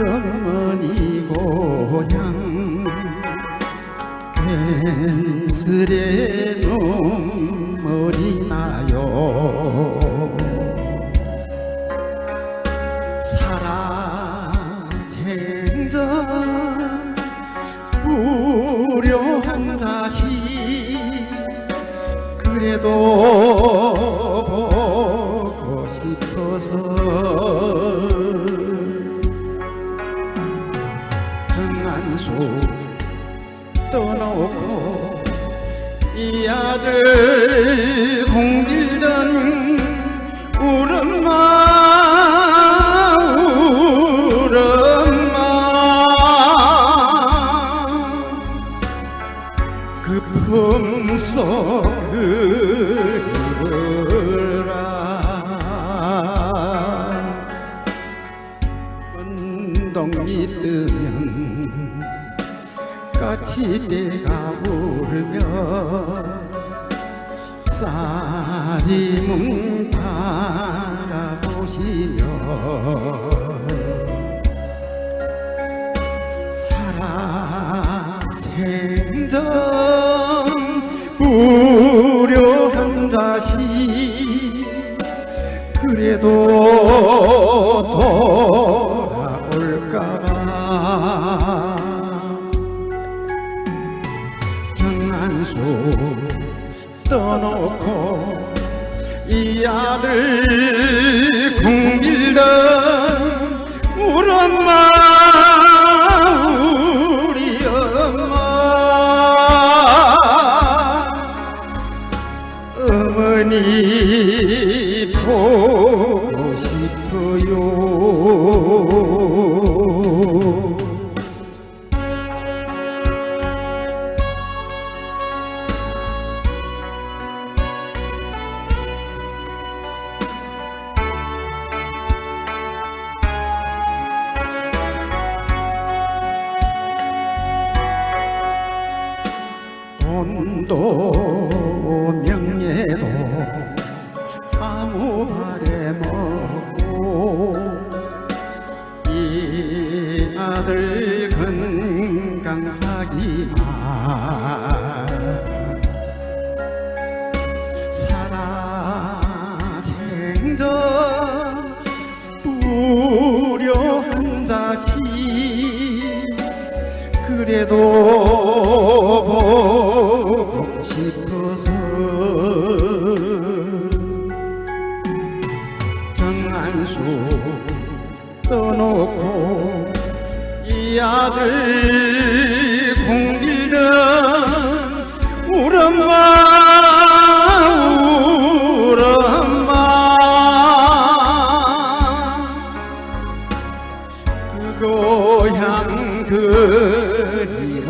어머니 고향 괜스레 눈물이 나요. 살아 생전 불효한 자식 그래도 떠놓고 이 아들 공빌던 울엄마 울엄마. 그 품속 그리워라. 밑으면 까치대가 울며 쌀이 문 바라보시며 살아 생전 불효한 자식 그래도 한수 떠놓고 이 아들 공빌던 우리 엄마 우리 엄마. 어머니 보고 싶어요 돈도 명예도 아무 말에 먹고 이 아들 건강하기만 살아 생전 불효한 자식 그래도 놓고 이 아들 공길던 울엄마 울엄마. 그 고향 그리워